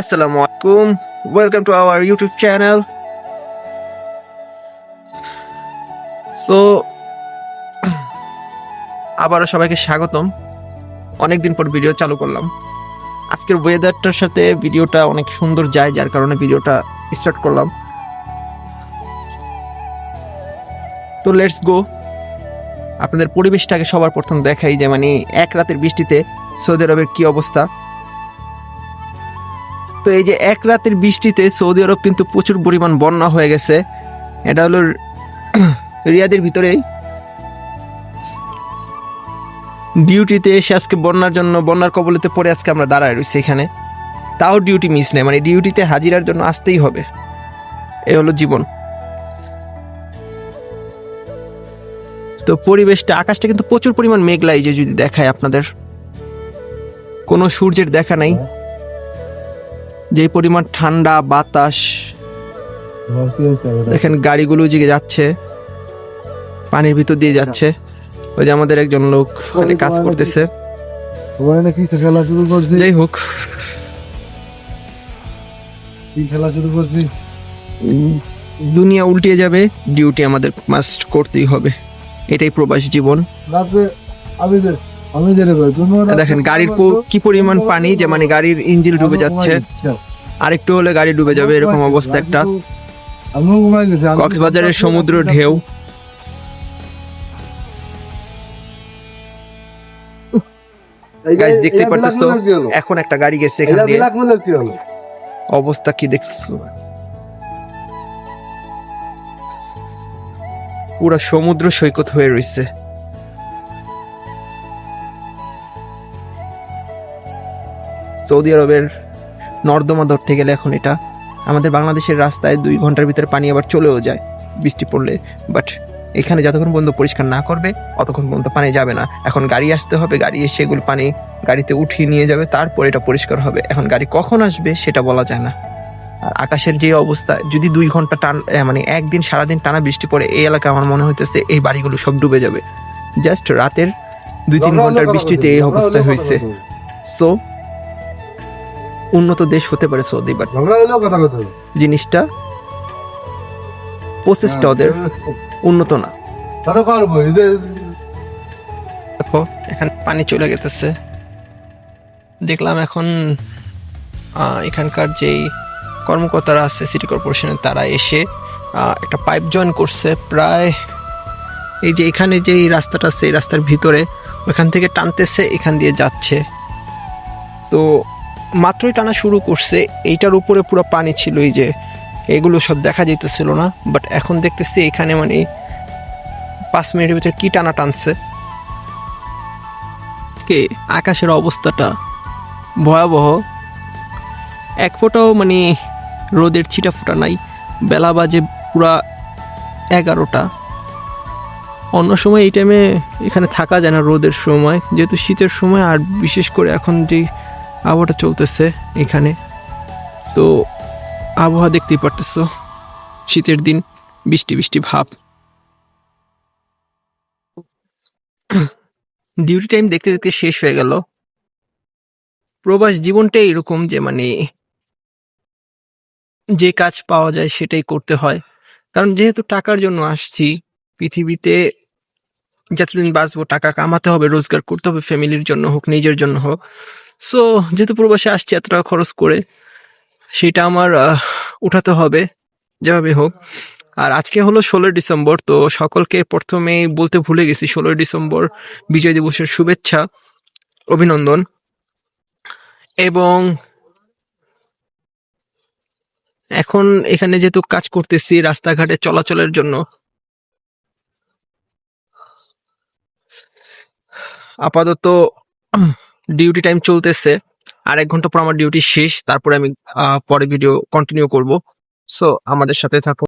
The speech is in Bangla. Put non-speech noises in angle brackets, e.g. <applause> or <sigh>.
আসসালামু আলাইকুম welcome to our YouTube channel so আবারও সবাইকে স্বাগতম। অনেকদিন পর ভিডিও চালু করলাম। আজকের ওয়েদারটার সাথে ভিডিওটা অনেক সুন্দর যায়, যার কারণে ভিডিওটা স্টার্ট করলাম। তো লেটস গো আপনাদের পরিবেশটাকে সবার প্রথম দেখাই যে মানে এক রাতের বৃষ্টিতে সৌদি আরবের কি অবস্থা। তো এই যে এক রাতের বৃষ্টিতে সৌদি আরব কিন্তু প্রচুর পরিমাণ বন্যা হয়ে গেছে। এটা হলো <clears throat> রিয়াদের ভিতরেই। ডিউটিতে এসে আজকে বন্যার জন্য, বন্যার কবলেতে পড়ে আজকে আমরা দাঁড়ায় রয়েছি এখানে। তাও ডিউটি মিস নেই মানে ডিউটিতে হাজিরার জন্য আসতেই হবে। এ হলো জীবন। তো পরিবেশটা, আকাশটা কিন্তু প্রচুর পরিমাণ মেঘলাই যে যদি দেখায় আপনাদের। কোনো সূর্যের দেখা নাই। যে পরিমাণ ঠান্ডা, বাতাস, দেখেন গাড়িগুলো যে যাচ্ছে, পানির ভিতর দিয়ে যাচ্ছে। ওই যে আমাদের একজন লোক কাজ করতেছে। যাই হোক। দুনিয়া উল্টিয়ে যাবে ডিউটি আমাদের মাস্ট করতেই হবে। এটাই প্রবাস জীবন। আমি দেখেন গাড়ির কি পরিমাণ পানি যে মানে গাড়ির ইঞ্জিন ডুবে যাচ্ছে। আরেকটু হলে গাড়ি ডুবে যাবে এরকম অবস্থা একটা। কক্সবাজারের সমুদ্র ঢেউ। গাইস দেখতে পারতেছো? এখন একটা গাড়ি গেছে এখান দিয়ে? অবস্থা কি দেখছ পুরা সমুদ্র সৈকত হয়ে রয়েছে সৌদি আরবের নর্দমা ধরতে গেলে এখন এটা। আমাদের বাংলাদেশের রাস্তায় দুই ঘণ্টার ভিতরে পানি আবার চলেও যায় বৃষ্টি পড়লে। বাট এখানে যতক্ষণ পর্যন্ত পরিষ্কার না করবে অতক্ষণ পর্যন্ত পানি যাবে না। এখন গাড়ি আসতে হবে গাড়ি এসে এগুলো পানি গাড়িতে উঠিয়ে নিয়ে যাবে তারপর এটা পরিষ্কার হবে। এখন গাড়ি কখন আসবে সেটা বলা যায় না। আর আকাশের যে অবস্থা যদি দুই ঘণ্টা টান মানে একদিন সারাদিন টানা বৃষ্টি পড়ে এই এলাকা আমার মনে হইতেছে এই বাড়িগুলো সব ডুবে যাবে। জাস্ট রাতের দুই তিন ঘণ্টার বৃষ্টিতে এই অবস্থা হয়েছে সো উন্নত দেশ হতে পারে সৌদি বাট। জিনিসটা প্রসেসটা ওদের উন্নত না। তা তো পারব এই যে- দেখো এখানে পানি চলে গেতেছে। দেখলাম এখন এখানকার যেই কর্মকর্তারা আছে সিটি কর্পোরেশনের তারা এসে একটা পাইপ জয়েন করছে। প্রায় এই যে এখানে যে এই রাস্তাটা আছে এই রাস্তার ভিতরে ওইখান থেকে টানতেছে এখান দিয়ে যাচ্ছে। তো মাত্রই টানা শুরু করছে, এইটার উপরে পুরো পানি ছিল এই যে, এগুলো সব দেখা যাইতেছিল না বাট এখন দেখতেছি এখানে মানে পাঁচ মিনিটের ভিতরে কী টানা টানছে। কে? আকাশের অবস্থাটা ভয়াবহ। এক ফোঁটাও মানে রোদের ছিটা ফোটা নাই, বেলা বাজে পুরা এগারোটা। অন্য সময় এই টাইমে এখানে থাকা যায় না রোদের সময়, যেহেতু শীতের সময়, আর বিশেষ করে এখন যে আবহাওয়াটা চলতেছে এখানে। তো আবহাওয়া দেখতেই পারতেছো, শীতের দিন, বৃষ্টি বৃষ্টি ভাব। ডিউটি টাইম দেখতে দেখতে শেষ হয়ে গেল। প্রবাস জীবনটাই এরকম যে মানে যে কাজ পাওয়া যায় সেটাই করতে হয়। কারণ যেহেতু টাকার জন্য আসছি, পৃথিবীতে যতদিন বাঁচবো টাকা কামাতে হবে, রোজগার করতে হবে ফ্যামিলির জন্য হোক, নিজের জন্য হোক সো যেহেতু প্রবাসে আসছি এত টাকা খরচ করে, সেটা আমার উঠাতে হবে যেভাবে হোক। আর আজকে হলো ষোলোই ডিসেম্বর, তো সকলকে প্রথমেই বলতে ভুলে গেছি, ষোলোই ডিসেম্বর বিজয় দিবসের শুভেচ্ছা, অভিনন্দন। এবং এখন এখানে যেহেতু কাজ করতেছি, রাস্তাঘাটে চলাচলের জন্য। আপাতত ডিউটি টাইম চলতেছে। আর এক ঘণ্টা পর আমার ডিউটি শেষ। তারপরে আমি পরে ভিডিও কন্টিনিউ করব। সো আমাদের সাথে থাকো